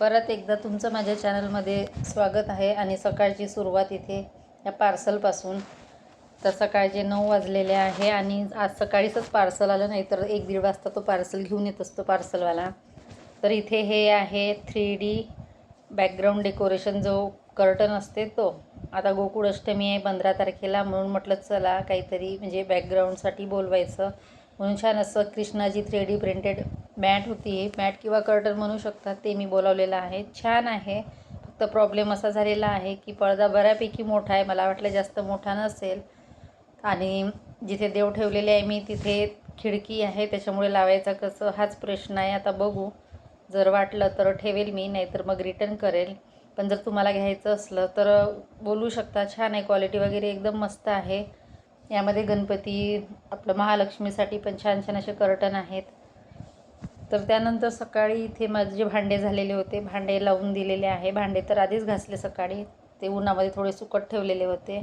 परत एकदा तुमचं माझ्या चॅनलमध्ये स्वागत आहे आणि सकाळची सुरुवात इथे या पार्सलपासून. तर सकाळचे नऊ वाजलेले आहे आणि आज सकाळीचंच पार्सल आलं नाही तर एक दीड वाजता तो पार्सल घेऊन येत असतो पार्सलवाला. तर इथे हे आहे थ्री डी बॅकग्राऊंड डेकोरेशन जो कर्टन असते तो. आता गोकुळ अष्टमी आहे पंधरा तारखेला म्हणून म्हटलं चला काहीतरी म्हणजे बॅकग्राऊंडसाठी बोलवायचं. म्हणून छान असं Krishnaji three D printed mat होती. मॅट किंवा कर्टन म्हणू शकतात ते मी बोलावलेलं आहे. छान आहे. फक्त प्रॉब्लेम असा झालेला आहे की पडदा बऱ्यापैकी मोठा आहे. मला वाटलं जास्त मोठा नसेल. आणि जिथे देव ठेवलेले आहे मी तिथे खिडकी आहे. त्याच्यामुळे लावायचा कसं हाच प्रश्न आहे. आता बघू. जर वाटलं तर ठेवेल मी नाहीतर मग रिटर्न करेल. पण जर तुम्हाला घ्यायचं असलं तर बोलू शकता. छान आहे. क्वालिटी वगैरे एकदम मस्त आहे. यामध्ये गणपती आपलं महालक्ष्मीसाठी पण छान छान असे कर्टन आहेत. तर त्यानंतर सकाळी इथे माझे जे भांडे झालेले होते भांडे लावून दिलेले आहे. भांडे तर आधीच घासले सकाळी. ते उन्हामध्ये थोडे सुकट ठेवलेले होते.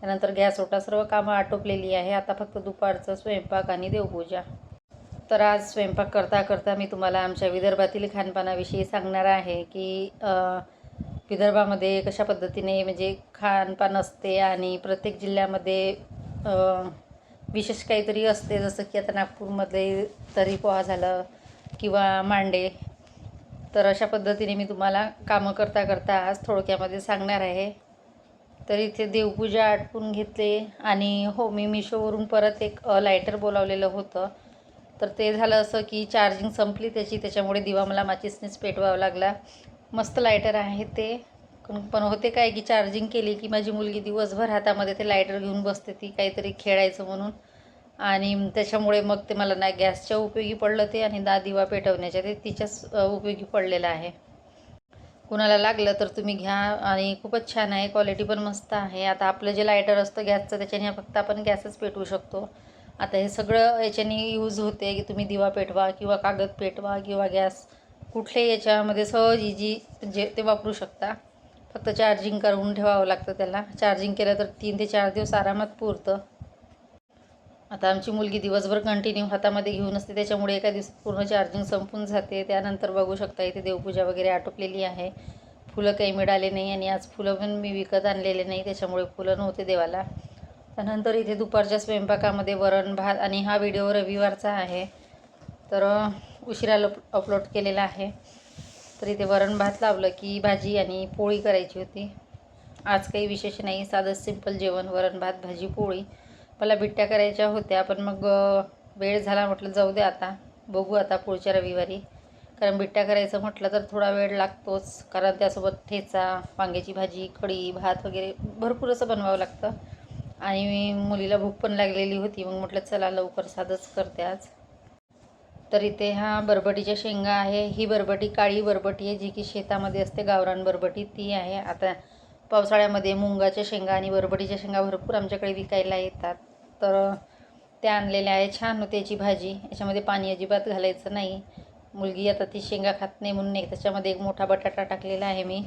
त्यानंतर गॅस ओटा सर्व कामं आटोपलेली आहे. आता फक्त दुपारचं स्वयंपाक आणि देवपूजा. तर आज स्वयंपाक करता करता मी तुम्हाला आमच्या विदर्भातील खानपानाविषयी सांगणार आहे की विदर्भामध्ये कशा पद्धतीने म्हणजे खानपान असते आणि प्रत्येक जिल्ह्यामध्ये विशेष काहीतरी असते जसं की आता नागपूरमध्ये तरी पोहा झालं किंवा मांडे. तर अशा पद्धतीने मी तुम्हाला कामं करता करता आज थोडक्यामध्ये सांगणार आहे. तर इथे देवपूजा आटपून घेतले आणि हो मी मिशोवरून परत एक लायटर बोलावलेलं होतं. तर ते झालं असं की चार्जिंग संपली त्याची त्याच्यामुळे दिवा मला माचीसनेच पेटवावा लागला. मस्त लायटर आहे ते. पण पण होते काय की चार्जिंग केली की माझी मुलगी दिवसभर हातामध्ये ते लायटर घेऊन बसते ती काहीतरी खेळायचं म्हणून. आणि त्याच्यामुळे मग ते मला नाही गॅसच्या उपयोगी पडलं ते आणि दा दिवा पेटवण्याच्या ते तिच्याच उपयोगी पडलेलं आहे. कुणाला लागलं तर तुम्ही घ्या आणि खूपच छान आहे क्वालिटी पण मस्त आहे. आता आपलं जे लायटर असतं गॅसचं त्याच्याने फक्त आपण गॅसच पेटवू शकतो. आता हे सगळं याच्याने यूज होते की तुम्ही दिवा पेटवा किंवा कागद पेटवा किंवा गॅस कुठल्याही याच्यामध्ये सहज इजी जे ते वापरू शकता. फक्त चार्जिंग करून ठेवावं लागतं त्याला. चार्जिंग केलं तर तीन ते चार दिवस आरामात पुरतं. आता आमची मुलगी दिवसभर कंटिन्यू हातामध्ये घेऊन असते त्याच्यामुळे एका दिवसात पूर्ण चार्जिंग संपून जाते. त्यानंतर बघू शकता इथे देवपूजा वगैरे आटोपलेली आहे. फुलं काही मिळाले नाही आणि आज फुलं पण मी विकत आणलेले नाही त्याच्यामुळे फुलं नव्हते देवाला. त्यानंतर इथे दुपारच्या स्वयंपाकामध्ये वरण भात आणि हा व्हिडिओ रविवारचा आहे. तर उशिरा अपलोड केलेला आहे. तर इथे वरण भात लावलं की भाजी आणि पोळी करायची होती. आज काही विशेष नाही साधं सिंपल जेवण वरण भात भाजी पोळी. मला बिट्ट्या करायच्या होत्या पण मग वेळ झाला म्हटलं जाऊ दे आता बघू आता पुढच्या रविवारी. कारण बिट्ट्या करायचं म्हटलं तर थोडा वेळ लागतोच कारण त्यासोबत ठेचा वांग्याची भाजी कढी भात वगैरे भरपूर असं बनवावं लागतं. आणि मुलीला भूक पण लागलेली होती मग म्हटलं चला लवकर साधंच करते आज. तर इथे हा बरबटीच्या शेंगा आहे ही बरबटी काळी बरबटी आहे जी की शेतामध्ये असते गावरान बरबटी ती आहे. आता पावसाळ्यामध्ये मुंगाच्या शेंगा आणि बरबटीच्या शेंगा भरपूर आमच्याकडे विकायला येतात. तर त्या आणलेल्या आहे छान होते याची भाजी. याच्यामध्ये पाणी अजिबात घालायचं नाही. मुलगी आता ती शेंगा खात नाही म्हणून एक त्याच्यामध्ये एक मोठा बटाटा टाकलेला आहे मी.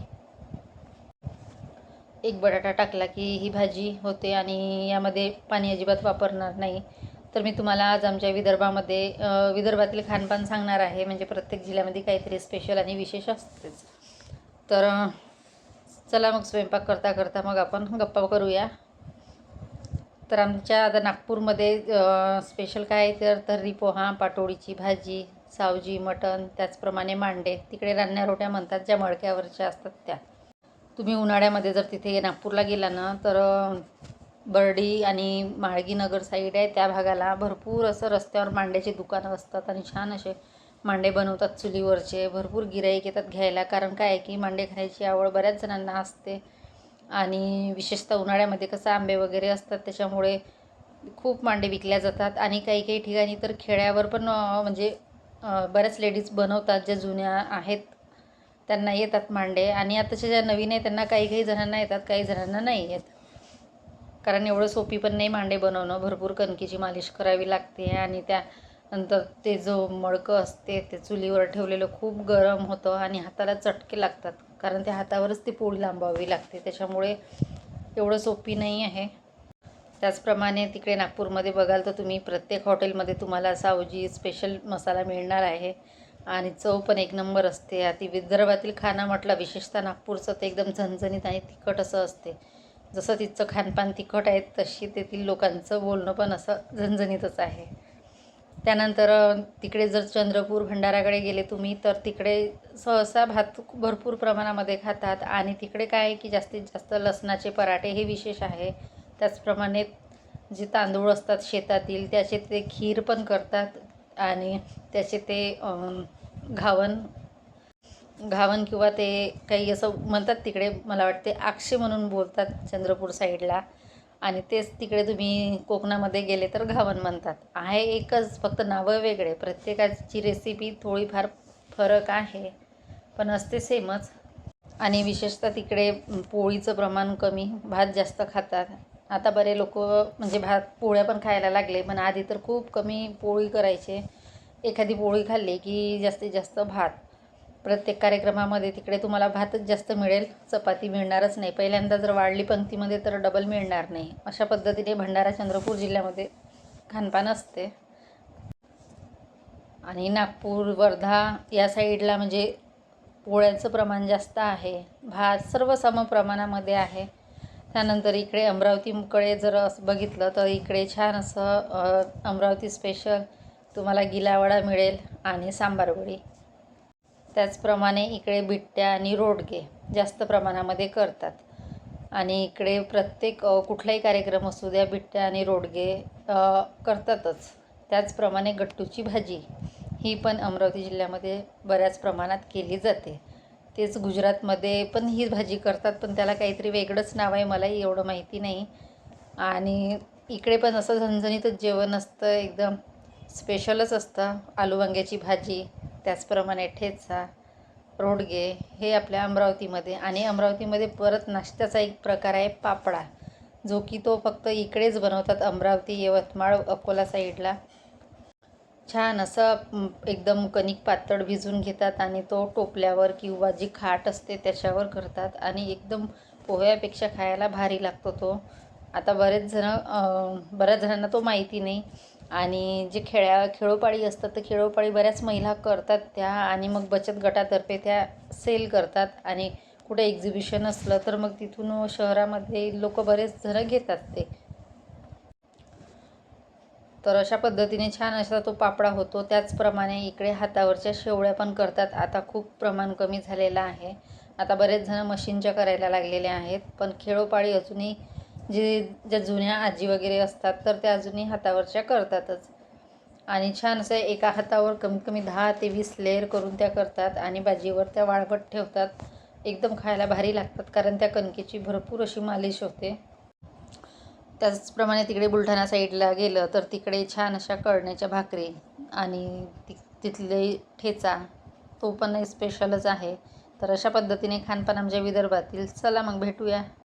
एक बटाटा टाकला की ही भाजी होते आणि यामध्ये पाणी अजिबात वापरणार नाही. तर मी तुम्हाला आज आमच्या विदर्भामध्ये विदर्भातील खानपान सांगणार आहे. म्हणजे प्रत्येक जिल्ह्यामध्ये काहीतरी स्पेशल आणि विशेष असतेच. तर चला मग स्वयंपाक करता करता मग आपण गप्पा करूया. तर आमच्या आता नागपूरमध्ये स्पेशल काय आहे तर तर्री पोहा पाटोळीची भाजी सावजी मटण त्याचप्रमाणे मांडे. तिकडे रान्या रोट्या म्हणतात ज्या मडक्यावरच्या असतात त्या. तुम्ही उन्हाळ्यामध्ये जर तिथे नागपूरला गेला ना तर बर्डी आणि माळगीनगर साईड आहे त्या भागाला भरपूर असं रस्त्यावर मांड्याची दुकानं असतात आणि छान असे मांडे बनवतात चुलीवरचे. भरपूर गिराईक येतात घ्यायला. कारण काय आहे की मांडे खाण्याची आवड बऱ्याच जणांना असते. आणि विशेषतः उन्हाळ्यामध्ये कसं आंबे वगैरे असतात त्याच्यामुळे खूप मांडे विकल्या जातात. आणि काही काही ठिकाणी तर खेड्यावर पण म्हणजे बऱ्याच लेडीज बनवतात ज्या जुन्या आहेत. त्यांना येतात मांडे. आणि आताच्या ज्या नवीन आहे त्यांना काही काही जणांना येतात काही जणांना नाही येत. कारण एवढं सोपी पण नाही मांडे बनवणं. भरपूर कणकीची मालिश करावी लागते आणि त्यानंतर ते जो मडकं असते ते चुलीवर ठेवलेलं खूप गरम होतं आणि हाताला चटके लागतात. कारण त्या हातावरच ती पोळी लांबावी लागते. त्याच्यामुळे एवढं सोपी नाही आहे. त्याचप्रमाणे तिकडे नागपूरमध्ये बघाल तर तुम्ही प्रत्येक हॉटेलमध्ये तुम्हाला सावजी स्पेशल मसाला मिळणार आहे. आणि चव पण एक नंबर असते. आधी विदर्भातील खाना म्हटलं विशेषतः नागपूरचं ते एकदम झणझणीत आणि तिखट असं असते. जसं तिचं खानपान तिखट आहे तशी तेथील लोकांचं बोलणं पण असं झणझणीतच आहे. त्यानंतर तिकडे जर चंद्रपूर भंडाराकडे गेले तुम्ही तर तिकडे सहसा भात भरपूर प्रमाणामध्ये खातात आणि तिकडे काय आहे की जास्तीत जास्त लसणाचे पराठे हे विशेष आहे. त्याचप्रमाणे जे तांदूळ असतात शेतातील त्याचे ते खीर पण करतात आणि त्याचे ते घावन घावन किंवा ते काही असं म्हणतात तिकडे मला वाटते आक्षे म्हणून बोलतात चंद्रपूर साईडला. आणि तेच तिकडे तुम्ही कोकणामध्ये गेले तर घावन म्हणतात. आहे एकच फक्त नावं वेगळे. प्रत्येकाची रेसिपी थोडीफार फरक आहे पण असते सेमच आणि विशेषतः तिकडे पोळीचं प्रमाण कमी भात जास्त खातात. आता बरे लोक म्हणजे भात पोळ्या पण खायला लागले पण आधी तर खूप कमी पोळी करायचे. एखादी पोळी खाल्ली की जास्तीत जास्त भात. प्रत्येक कार्यक्रमामध्ये तिकडे तुम्हाला भातच जास्त मिळेल चपाती मिळणारच नाही. पहिल्यांदा जर वाढली पंक्तीमध्ये तर डबल मिळणार नाही. अशा पद्धतीने भंडारा चंद्रपूर जिल्ह्यामध्ये खानपान असते. आणि नागपूर वर्धा या साईडला म्हणजे पोळ्यांचं प्रमाण जास्त आहे. भात सर्व सम प्रमाणामध्ये आहे. त्यानंतर इकडे अमरावतीकडे जर असं बघितलं तर इकडे छान असं अमरावती स्पेशल तुम्हाला गिलावडा मिळेल आणि सांबारवडी. त्याचप्रमाणे इकडे बिट्ट्या आणि रोडगे जास्त प्रमाणामध्ये करतात. आणि इकडे प्रत्येक कुठलाही कार्यक्रम असू द्या बिट्ट्या आणि रोडगे करतातच. त्याचप्रमाणे गट्टूची भाजी ही पण अमरावती जिल्ह्यामध्ये बऱ्याच प्रमाणात केली जाते. तेच गुजरातमध्ये पण ही भाजी करतात पण त्याला काहीतरी वेगळंच नाव आहे मलाही एवढं माहिती नाही. आणि इकडे पण असं झणझणीतच जेवण असतं एकदम स्पेशलच असतं आलू वांग्याची भाजी त्याचप्रमाणे ठेचा रोडगे हे आपल्या अमरावतीमध्ये आणि अमरावतीमध्ये परत नाश्त्याचा एक प्रकार आहे पापडा जो की तो फक्त इकडेच बनवतात अमरावती यवतमाळ अकोला साईडला. छान असं एकदम कणिक पातळ भिजून घेतात आणि तो टोपल्यावर किंवा जी खाट असते त्याच्यावर करतात आणि एकदम पोह्यापेक्षा खायला भारी लागतो तो. आता बरेच जण बऱ्याच जणांना तो माहिती नाही आणि जे खेळ्या खेळोपाळी असतात तर खेळोपाळी बऱ्याच महिला करतात त्या आणि मग बचत गटातर्फे त्या सेल करतात आणि कुठे एक्झिबिशन असलं तर मग तिथून शहरामध्ये लोक बरेच जण घेतात ते. तर अशा पद्धतीने छान असा तो पापडा होतो. त्याचप्रमाणे इकडे हातावरच्या शेवळ्या पण करतात. आता खूप प्रमाण कमी झालेलं आहे. आता बरेच जण मशीनच्या करायला लागलेले आहेत. पण खेळोपाळी अजूनही जे ज्या जुन्या आजी वगैरे असतात तर त्या अजूनही हातावरच्या करतातच. आणि छान असं एका हातावर कमीत कमी दहा ते वीस लेअर करून त्या करतात आणि बाजीवर त्या वाळवट ठेवतात. एकदम खायला भारी लागतात कारण त्या कणकेची भरपूर अशी मालिश होते. त्याचप्रमाणे तिकडे बुलढाणा साईडला गेलं तर तिकडे छान अशा कळण्याच्या भाकरी आणि ति तिथले ठेचा तो पण स्पेशलच आहे. तर अशा पद्धतीने खानपान आमच्या विदर्भातील. चला मग भेटूया.